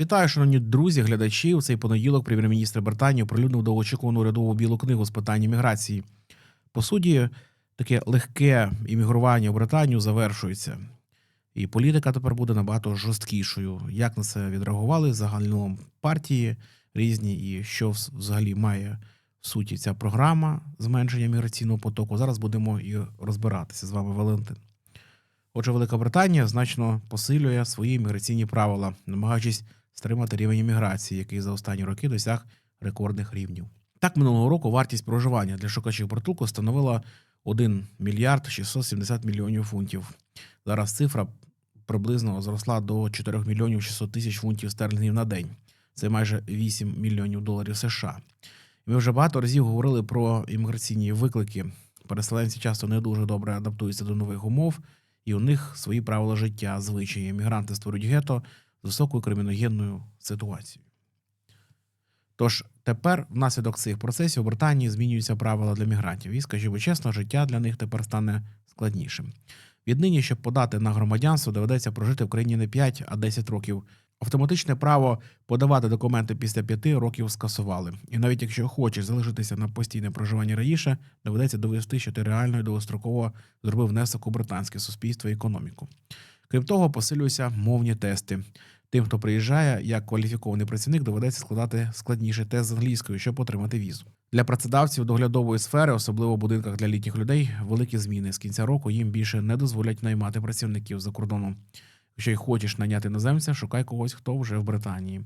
Вітаю, шановні друзі, глядачі. У цей понеділок прем'єр-міністр Британії оприлюднив довгоочікувану урядову білу книгу з питань імміграції. По суті, таке легке іммігрування в Британію завершується. І політика тепер буде набагато жорсткішою. Як на це відреагували загалом партії різні, і що взагалі має в суті ця програма зменшення міграційного потоку. Зараз будемо і розбиратися з вами, Валентин. Отже, Велика Британія значно посилює свої міграційні правила, намагаючись стримати рівень імміграції, який за останні роки досяг рекордних рівнів. Так, минулого року вартість проживання для шукачів притулку становила 1 мільярд 670 мільйонів фунтів. Зараз цифра приблизно зросла до 4 мільйонів 600 тисяч фунтів стерлінгів на день. Це майже 8 мільйонів доларів США. Ми вже багато разів говорили про імміграційні виклики. Переселенці часто не дуже добре адаптуються до нових умов, і у них свої правила життя, звичаї. Мігранти створюють гето з високою криміногенною ситуацією. Тож тепер, внаслідок цих процесів, у Британії змінюються правила для мігрантів, і, скажімо чесно, життя для них тепер стане складнішим. Віднині, щоб подати на громадянство, доведеться прожити в країні не 5, а 10 років. Автоматичне право подавати документи після 5 років скасували. І навіть якщо хочеш залишитися на постійне проживання раніше, доведеться довести, що ти реально і довгостроково зробив внесок у британське суспільство і економіку. Крім того, посилюються мовні тести. Тим, хто приїжджає як кваліфікований працівник, доведеться складати складніший тест з англійською, щоб отримати візу. Для працедавців доглядової сфери, особливо в будинках для літніх людей, великі зміни з кінця року їм більше не дозволять наймати працівників за кордоном. Якщо й хочеш наняти іноземця, шукай когось, хто вже в Британії.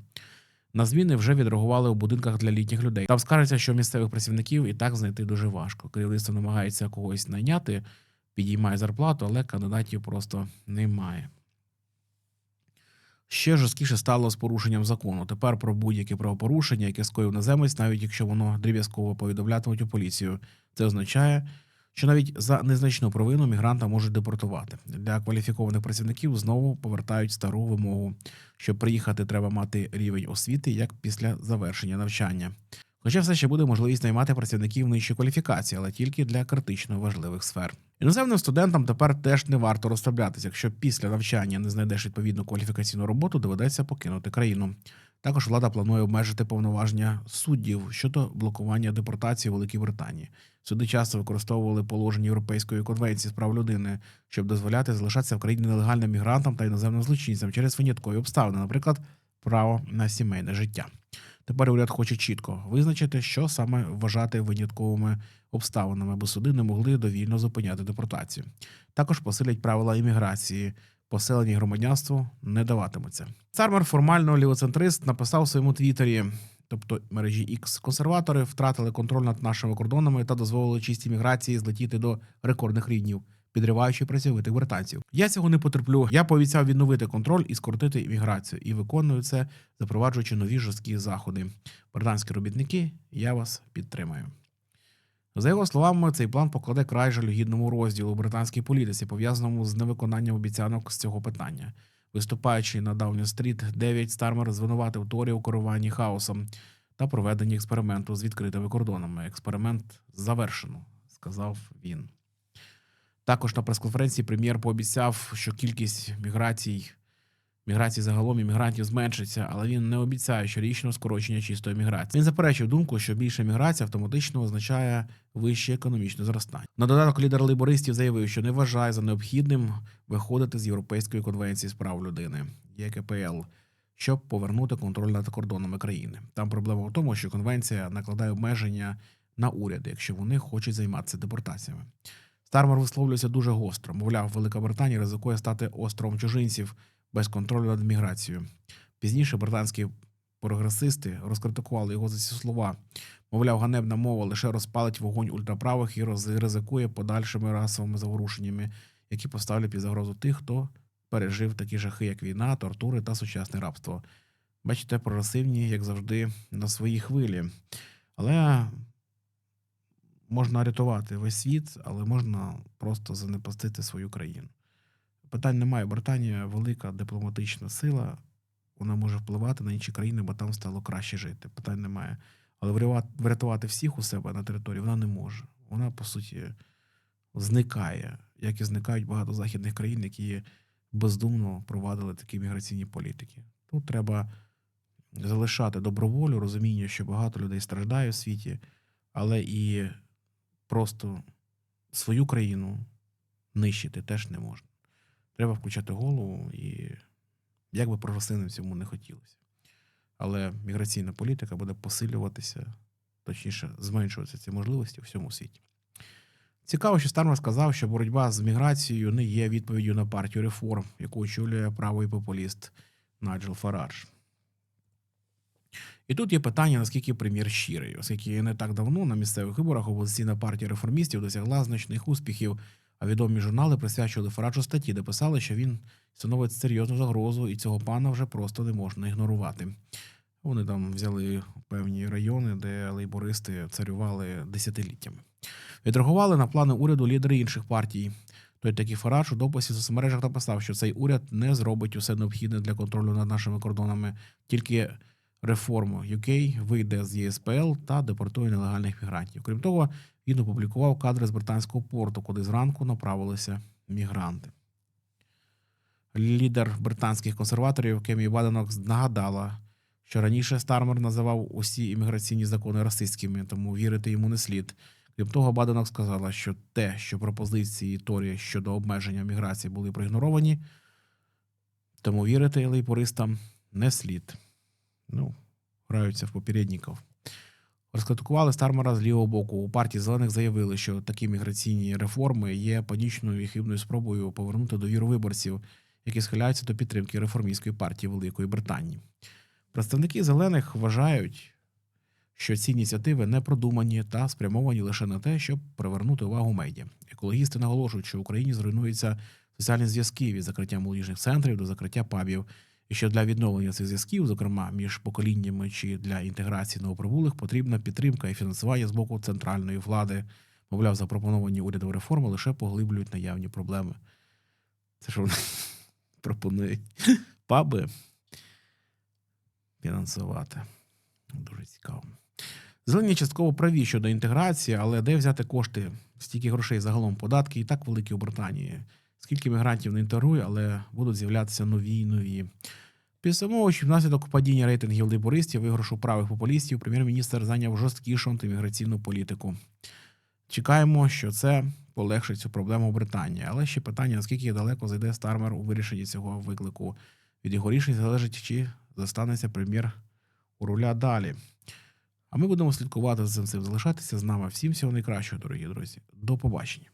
На зміни вже відреагували у будинках для літніх людей. Там скажеться, що місцевих працівників і так знайти дуже важко. Керівництво намагається когось найняти, підіймає зарплату, але кандидатів просто немає. Ще жорсткіше стало з порушенням закону. Тепер про будь-яке правопорушення, яке скоїв наземець, навіть якщо воно дріб'язково повідомлятимуть у поліцію. Це означає, що навіть за незначну провину мігранта можуть депортувати. Для кваліфікованих працівників знову повертають стару вимогу. Щоб приїхати, треба мати рівень освіти як після завершення навчання. Хоча все ще буде можливість наймати працівників нижчої кваліфікації, але тільки для критично важливих сфер. Іноземним студентам тепер теж не варто розслаблятися. Якщо після навчання не знайдеш відповідну кваліфікаційну роботу, доведеться покинути країну. Також влада планує обмежити повноваження суддів щодо блокування депортації в Великій Британії. Суди часто використовували положення Європейської конвенції з прав людини, щоб дозволяти залишатися в країні нелегальним мігрантам та іноземним злочинцям через виняткові обставини, наприклад, право на сімейне життя. Тепер уряд хоче чітко визначити, що саме вважати винятковими обставинами, аби суди не могли довільно зупиняти депортацію. Також посилять правила імміграції. Поселені громадянству не даватимуться. Цармер формально лівоцентрист написав у своєму твіттері, тобто мережі X, консерватори втратили контроль над нашими кордонами та дозволили чистій міграції злетіти до рекордних рівнів, підриваючи працьовитих британців. Я цього не потерплю. Я пообіцяв відновити контроль і скоротити імміграцію, і виконую це, запроваджуючи нові жорсткі заходи. Британські робітники, я вас підтримаю. За його словами, цей план покладе край жалюгідному розділу британській політиці, пов'язаному з невиконанням обіцянок з цього питання. Виступаючи на Даунінг-стріт, Девід Стармер звинуватив Торі у керуванні хаосом та проведенні експерименту з відкритими кордонами. Експеримент завершено, сказав він. Також на прес-конференції прем'єр пообіцяв, що кількість міграцій, міграцій загалом іммігрантів зменшиться, але він не обіцяє щорічного скорочення чистої міграції. Він заперечив думку, що більша міграція автоматично означає вище економічне зростання. На додаток лідер лейбористів заявив, що не вважає за необхідним виходити з Європейської конвенції з прав людини ЄКПЛ, щоб повернути контроль над кордонами країни. Там проблема в тому, що конвенція накладає обмеження на уряди, якщо вони хочуть займатися депортаціями. Стармер висловлюється дуже гостро. Мовляв, Велика Британія ризикує стати островом чужинців без контролю над міграцією. Пізніше британські прогресисти розкритикували його за ці слова. Мовляв, ганебна мова лише розпалить вогонь ультраправих і ризикує подальшими расовими заворушеннями, які поставлять під загрозу тих, хто пережив такі жахи, як війна, тортури та сучасне рабство. Бачите, прогресивні, як завжди, на своїй хвилі. Але можна рятувати весь світ, але можна просто занепастити свою країну. Питань немає. Британія велика дипломатична сила, вона може впливати на інші країни, бо там стало краще жити. Питань немає. Але врятувати- всіх у себе на території вона не може. Вона, по суті, зникає, як і зникають багато західних країн, які бездумно провадили такі міграційні політики. Тут треба залишати доброволю, розуміння, що багато людей страждає в світі, але і просто свою країну нищити теж не можна. Треба включати голову, і як би прогресивним цьому не хотілося. Але міграційна політика буде посилюватися, точніше, зменшуватися ці можливості у всьому світі. Цікаво, що Стармер сказав, що боротьба з міграцією не є відповіддю на партію реформ, яку очолює правий популіст Наджел Фарадж. І тут є питання, наскільки прем'єр щирий, оскільки не так давно на місцевих виборах опозиційна партія реформістів досягла значних успіхів, а відомі журнали присвячували Фараджу статті, де писали, що він становить серйозну загрозу, і цього пана вже просто не можна ігнорувати. Вони там взяли певні райони, де лейбористи царювали десятиліттями. Відреагували на плани уряду лідери інших партій. Той такий Фарадж у дописі в соцмережах написав, що цей уряд не зробить усе необхідне для контролю над нашими кордонами, тільки реформу UK вийде з ЄСПЛ та депортує нелегальних мігрантів. Крім того, він опублікував кадри з британського порту, куди зранку направилися мігранти. Лідер британських консерваторів Кемі Баденок нагадала, що раніше Стармер називав усі імміграційні закони расистськими, тому вірити йому не слід. Крім того, Баденок сказала, що те, що пропозиції Торі щодо обмеження міграції були проігноровані, тому вірити лейбористам не слід. Ну, граються в попередників. Розкритикували Стармера з лівого боку. У партії зелених заявили, що такі міграційні реформи є панічною і хибною спробою повернути довіру виборців, які схиляються до підтримки реформістської партії Великої Британії. Представники зелених вважають, що ці ініціативи не продумані та спрямовані лише на те, щоб привернути увагу медіа. Екологісти наголошують, що в Україні зруйнуються соціальні зв'язки від закриття молодіжних центрів до закриття пабів, і що для відновлення цих зв'язків, зокрема між поколіннями чи для інтеграції новоприбулих, потрібна підтримка і фінансування з боку центральної влади. Мовляв, запропоновані урядові реформи лише поглиблюють наявні проблеми. Це що вони пропонують паби фінансувати. Дуже цікаво. Зелені частково праві щодо інтеграції, але де взяти кошти, стільки грошей загалом податки і так великі у Британії. Скільки мігрантів не інтегрує, але будуть з'являтися нові і нові. Підсумовуючи, внаслідок падіння рейтингів лейбористів, виграшу правих популістів, прем'єр-міністр зайняв жорсткішу антиміграційну політику. Чекаємо, що це полегшить цю проблему в Британії. Але ще питання, наскільки далеко зайде Стармер у вирішенні цього виклику. Від його рішень залежить, чи застанеться прем'єр у руля далі. А ми будемо слідкувати за цим. Залишайтеся з нами. Всім всього найкращого, дорогі друзі. До побачення.